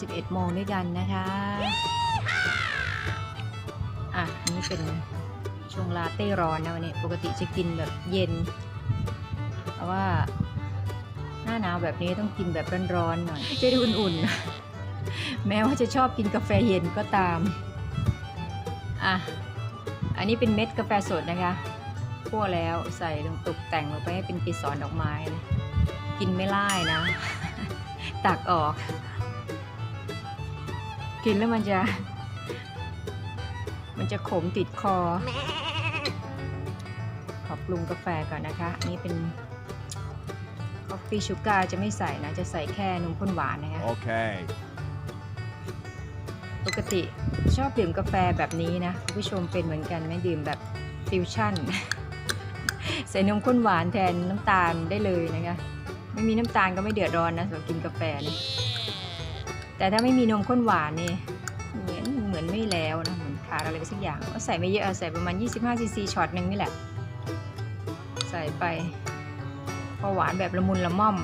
11 โมงด้วยกันนะคะ อะอันนี้เป็นช่วงลาเต้ร้อนนะวันนี้ ปกติจะกินแบบเย็น เพราะว่าหน้าหนาวแบบนี้ต้องกินแบบร้อนๆหน่อย จะได้อุ่นๆ แม้ว่าจะชอบกินกาแฟเย็นก็ตาม อะ อันนี้เป็นเม็ดกาแฟสดนะคะคั่วแล้วใส่ลงตกแต่งลงไปให้เป็นเกสรดอกไม้นะกินไม่ไล่นะ ตักออก กินแล้วมันจะ มันจะขมติดคอ ขอปรุงกาแฟก่อนนะคะอันนี้เป็น c o f ฟ e e ชูการ์จะไม่ใส่นะ จะใส่แค่นมข้นหวานนะคะ Okay. ปกติชอบดื่มกาแฟแบบนี้นะคุณผู้ชมเป็นเหมือนกันไหมดื่มแบบฟิวชั่น ใส่นมข้นหวานแทนน้ำตาลได้เลยนะคะ ไม่มีน้ำตาลก็ไม่เดือดร้อนนะสำหรับกินกาแฟนี่ แต่ถ้าไม่มีนมข้นหวานนี่เหมือนเหมือนไม่แล้วนะเหมือนขาดอะไรไปสักอย่างก็ใส่ไม่เยอะใส่ประมาณ 25ซีซีช็อตหนึ่งนี่แหละ ใส่ไปพอหวานแบบละมุนละม่อม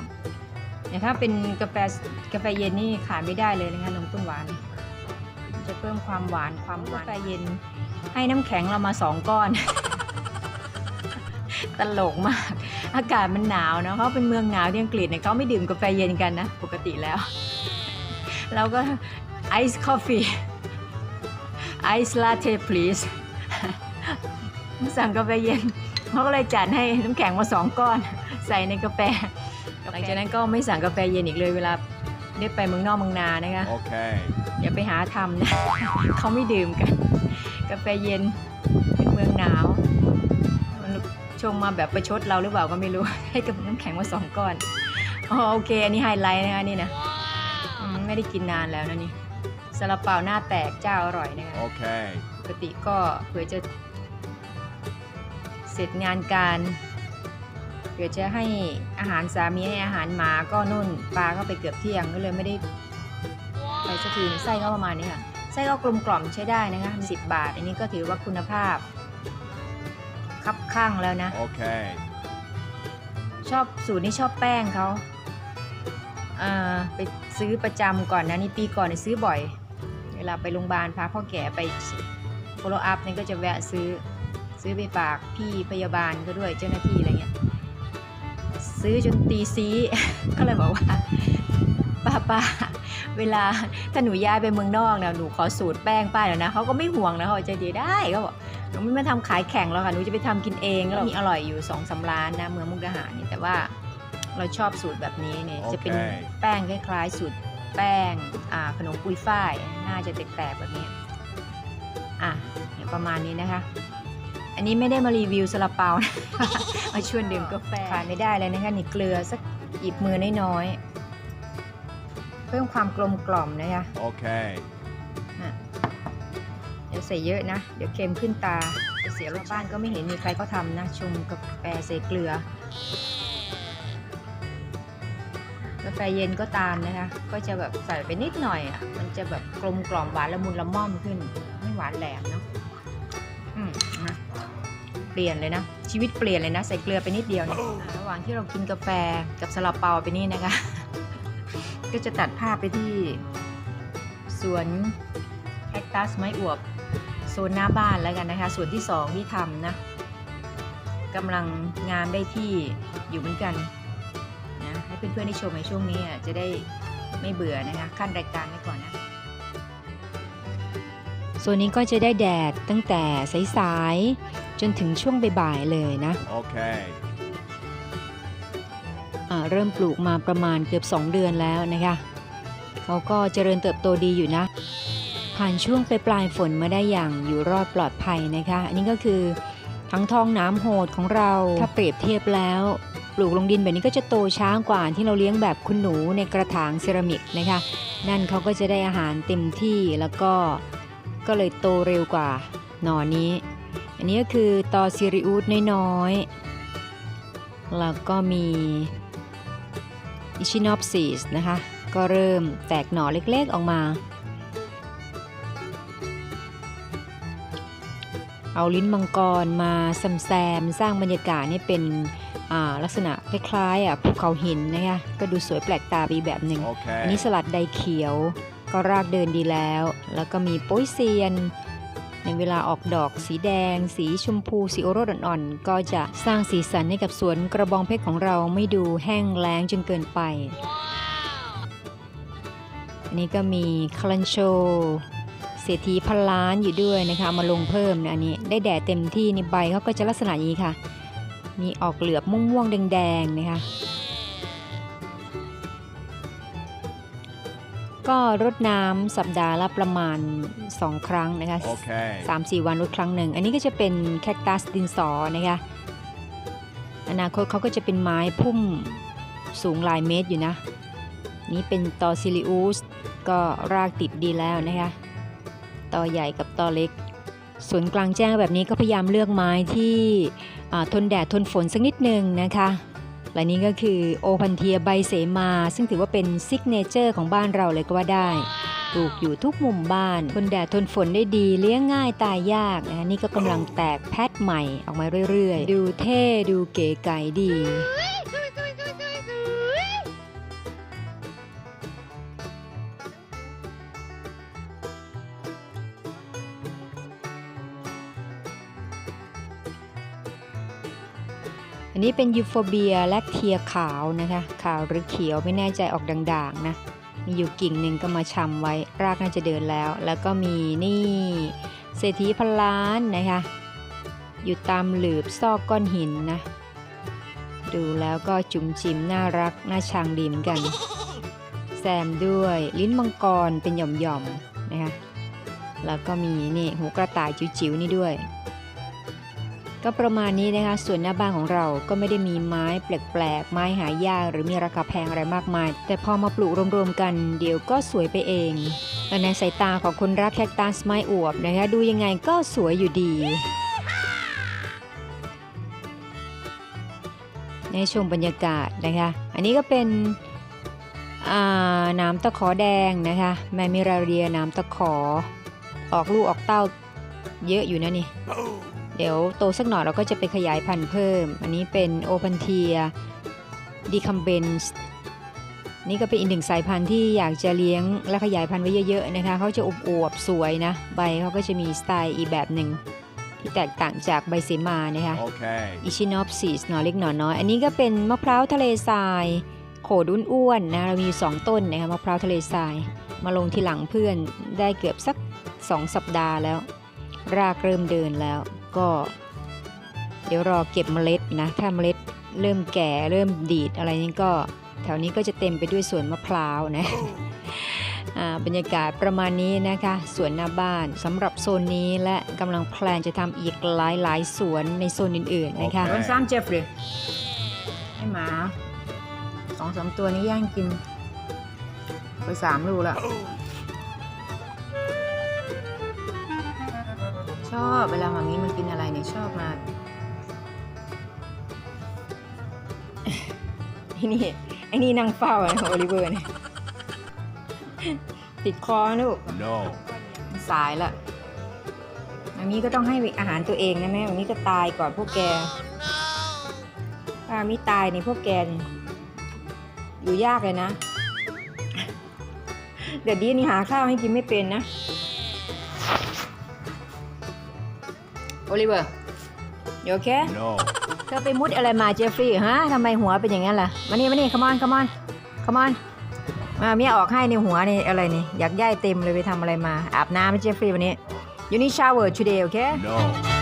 แต่ถ้าเป็นกาแฟกาแฟเย็นนี่ขาดไม่ได้เลยนะคะนมข้นหวาน จะเพิ่มความหวานความหวานกาแฟเย็น ให้น้ำแข็งเรามาสองก้อน ตลกมาก อากาศมันหนาวนะเขาเป็นเมืองหนาวที่อังกฤษเนี่ยเขาไม่ดื่มกาแฟเย็นกันนะ ปกติแล้ว เราก็ไอซ์ c อฟฟี่ไอซ์ลาเต้ please สั่งกาแฟเย็นเขาก็เลยจัดให้น้ำแข็งมาสองก้อนใส่ในกาแฟหลังจากนั้นก็ไม่สั่งกาแฟเย็นอีกเลยเวลาได้ไปเมืองนอกเมืองนานะคะ Okay. อย่าไปหาทำนะเขาไม่ดื่มกัน กาแฟเย็นเป็นเมืองหนาวมันชงมาแบบประชดเราหรือเปล่าก็ไม่รู้ให้กับน้ำแข็งมาสองก้อนอ๋อโอเคอันนี้ไฮไลท์นะคะนี่นะอืม ไม่ได้กินนานแล้วนะนี่ซาลาเปาหน้าแตกเจ้าอร่อยนะคะ Okay. ปกติก็เผื่อจะเสร็จงานการเผื่อจะให้อาหารสามีให้อาหารหมาก็นุ่นปลาก็ไปเกือบเที่ยงก็เลยไม่ได้ไปสักทีไส้ก็ประมาณนี้ค่ะไส้ก็กลมกล่อมใช้ได้นะคะสิบบาท อันนี้ก็ถือว่าคุณภาพ คับข้างแล้วนะ Okay. ชอบสูตรนี้ชอบแป้งเขาอ่า ไปซื้อประจำก่อนนะนี่ปีก่อนนี่ซื้อบ่อย เวลาไปโรงพยาบาลพาพ่อแก่ไป follow up นี่ก็จะแวะซื้อซื้อไปฝากพี่พยาบาลก็ด้วยเจ้าหน้าที่อะไรเงี้ยซื้อจนตีซี ก็เลยบอกว่าป้าป้าเวลาถ้าหนูย้ายไปเมืองนอกนะหนูขอสูตรแป้งป้าหน่อยนะเขาก็ไม่ห่วงนะเขาใจดีได้ก็บอกหนูไม่มาทำขายแข่งแล้วค่ะหนูจะไปทำกินเองแล้วมีอร่อยอยู่สองสามร้านนะเมืองมุกดาหารนี่แต่ว่า เราชอบสูตรแบบนี้เนี่ย จะเป็นโอเค แป้งคล้ายๆ สูตรแป้งอ่าขนมปุยฝ้ายน่าจะแตกๆแบบนี้อะเนี่ยประมาณนี้นะคะ อันนี้ไม่ได้มารีวิวซาลาเปานะ มาชวนดื่มกาแฟขาดไม่ได้เลยนะคะนี่เกลือสักหยิบมือน้อยๆเพิ่มความกลมกล่อมนะคะ Okay. เดี๋ยวใส่เยอะนะ เดี๋ยวเค็มขึ้นตาจะเสียรสบ้านก็ไม่เห็นมีใครเขาทำนะ ชงกาแฟใส่เกลือ กาแฟเย็นก็ตามนะคะ ก็จะแบบใส่ไปนิดหน่อยอะ มันจะแบบกลมกล่อมหวานละมุนละม่อมขึ้น ไม่หวานแหลมเนาะ อืมนะเปลี่ยนเลยนะ ชีวิตเปลี่ยนเลยนะ ใส่เกลือไปนิดเดียวนี่ยอ่าระหว่างที่เรากินกาแฟกับซาลาเปาไปนี่นะคะ ก็จะตัดภาพไปที่สวนแคคตัสไม้อวบโซนหน้าบ้านแล้วกันนะคะ ส่วนที่สองที่ทำนะกำลังงามได้ที่อยู่เหมือนกัน เพื่อนๆได้ชมในช่วงนี้อะจะได้ไม่เบื่อนะคะขั้นรายการไว้ก่อนนะส่วนนี้ก็จะได้แดดตั้งแต่สายๆจนถึงช่วงบ่ายๆเลยนะ Okay. อ่าเริ่มปลูกมาประมาณเกือบ 2 เดือนแล้วนะคะเขาก็เจริญเติบโตดีอยู่นะ ผ่านช่วงปลายปลายๆฝนมาได้อย่างอยู่รอดปลอดภัยนะคะ อันนี้ก็คือทั้งทองน้ำโหดของเราถ้าเปรียบเทียบแล้ว ปลูกลงดินแบบนี้ก็จะโตช้ากว่าที่เราเลี้ยงแบบคุณหนูในกระถางเซรามิกนะคะ นั่นเขาก็จะได้อาหารเต็มที่แล้วก็ก็เลยโตเร็วกว่าหนอนี้ อันนี้ก็คือตอซิริอุสน้อยๆ แล้วก็มีอิชินอปซิสนะคะ ก็เริ่มแตกหน่อเล็กๆออกมา เอาลิ้นมังกรมาแซมๆสร้างบรรยากาศให้เป็นอ่าลักษณะคล้ายๆอะภูเขาหินนะคะก็ดูสวยแปลกตาไปอีกแบบหนึ่งอันนี้ Okay. สลัดใดเขียวก็ก็รากเดินดีแล้ว แล้วก็มีโป้ยเซียน ในเวลาออกดอกสีแดง สีชมพูสีโอรสอ่อนๆ ก็จะสร้างสีสันให้กับสวนกระบองเพชรของเราไม่ดูแห้งแล้งจนเกินไป อันนี้ก็มีคลันโช เศรษฐีพันล้านอยู่ด้วยนะคะเอามาลงเพิ่มนะอันนี้ได้แดดเต็มที่ในใบเขาก็จะลักษณะอย่างนี้ค่ะ มีออกเหลือบม่วงๆแดงๆนะคะก็รดน้ำสัปดาห์ละประมาณ 2 ครั้งนะคะ Okay. สามสี่วันรดครั้งหนึ่ง อันนี้ก็จะเป็นแคคตัสดินสอนะคะอนาคตเขาก็จะเป็นไม้พุ่มสูงหลายเมตรอยู่นะ นี่เป็นตอซิลิอุสก็รากติดดีแล้วนะคะ ตอใหญ่กับตอเล็ก ส่วนกลางแจ้งแบบนี้ก็พยายามเลือกไม้ที่ทนแดดทนฝนสักนิดหนึ่งนะคะและนี้ก็คือโอพันเทียใบเสมา ซึ่งถือว่าเป็นซิกเนเจอร์ของบ้านเราเลยก็ว่าได้ปลูกอยู่ทุกมุมบ้านทนแดดทนฝนได้ดี เลี้ยงง่ายตายยากนะนี่ก็กำลังแตกแพทใหม่ออกมาเรื่อยๆ ดูเท่ดูเก๋ไก๋ดี อันนี้เป็นยูโฟเบียแลคเทียขาวนะคะ ขาวหรือเขียวไม่แน่ใจออกด่างๆนะ มีอยู่กิ่งหนึ่งก็มาชำไว้ รากน่าจะเดินแล้ว แล้วก็มีนี่ เศรษฐีพันล้านนะคะ อยู่ตามหลืบซอกก้อนหินนะ ดูแล้วก็จุ๋มจิ๋มน่ารัก น่าชังดีเหมือนกัน แซมด้วยลิ้นมังกรเป็นหย่อมๆนะคะ แล้วก็มีนี่หูกระต่ายจิ๋วๆนี่ด้วย ก็ประมาณนี้นะคะส่วนหน้าบ้านของเราก็ไม่ได้มีไม้แปลกๆ ไม้หายากหรือมีราคาแพงอะไรมากมาย แต่พอมาปลูกรวมๆกัน เดี๋ยวก็สวยไปเองและในสายตาของคนรักแคคตัสไม้อวบนะคะดูยังไงก็สวยอยู่ดีในชมบรรยากาศนะคะ อันนี้ก็เป็นน้ำตะขอแดงนะคะแมมิราเรียน้ำตะขอ ออกลูกออกเต้าเยอะอยู่นะนี่ เดี๋ยวโตสักหน่อยเราก็จะไปขยายพันธุ์เพิ่ม อันนี้เป็นโอพันเทียดีคัมเบนส์นี่ก็เป็นอีกหนึ่งสายพันธุ์ที่อยากจะเลี้ยงและขยายพันธุ์ไว้เยอะๆนะคะเขาจะอวบๆสวยนะ ใบเขาก็จะมีสไตล์อีกแบบหนึ่งที่แตกต่างจากใบเสมานะคะ Okay. อิชินอปซีสหน่อเล็กหน่อน้อย อันนี้ก็เป็นมะพร้าวทะเลทราย โขดอ้วนๆนะเรามีอยู่สองต้นนะคะมะพร้าวทะเลทราย มาลงทีหลังเพื่อนได้เกือบสัก 2 สัปดาห์แล้ว รากเริ่มเดินแล้ว ก็ เดี๋ยวรอเก็บเมล็ดนะ ถ้าเมล็ดเริ่มแก่เริ่มดีดอะไรนี่ก็ แถวนี้ก็จะเต็มไปด้วยสวนมะพร้าวนะอ่าบรรยากาศประมาณนี้นะคะสวนหน้าบ้านสำหรับโซนนี้และกำลังแพลนจะทำอีกหลายๆสวนในโซนอื่นๆนะคะโอนซ้ำเจฟเลยให้หมาสองสามตัวนี้ย่างกิน ไปสามลูกแล้ว อบเวลาหมามีมันกินอะไรเนี่ยชอบมาไอ้นี่ไอ้นี่นั่งเฝ้าอะโอลิเวอร์เนี่ยติดคอนะลูก No. สายละอันนี้ก็ต้องให้อาหารตัวเองนะแม่อันนี้ก็ตายก่อนพวกแกถ้ามิตายในพวกแกนี่อยู่ยากเลยนะ เดี๋ยวดีนี่หาข้าวให้กินไม่เป็นนะ อลิเวอร์อยู่โอเค No. เธอไปมุดอะไรมาเจฟฟรีย์ฮะทำไมหัวเป็นอย่างนั้นล่ะ มานี่มานี่ come on come on come on มาเมียออกให้ในหัวนี่อะไรนี่ อยากย่ายเต็มเลยไปทำอะไรมา อาบน้ำไหมเจฟฟรีย์วันนี้ you need shower today okay No.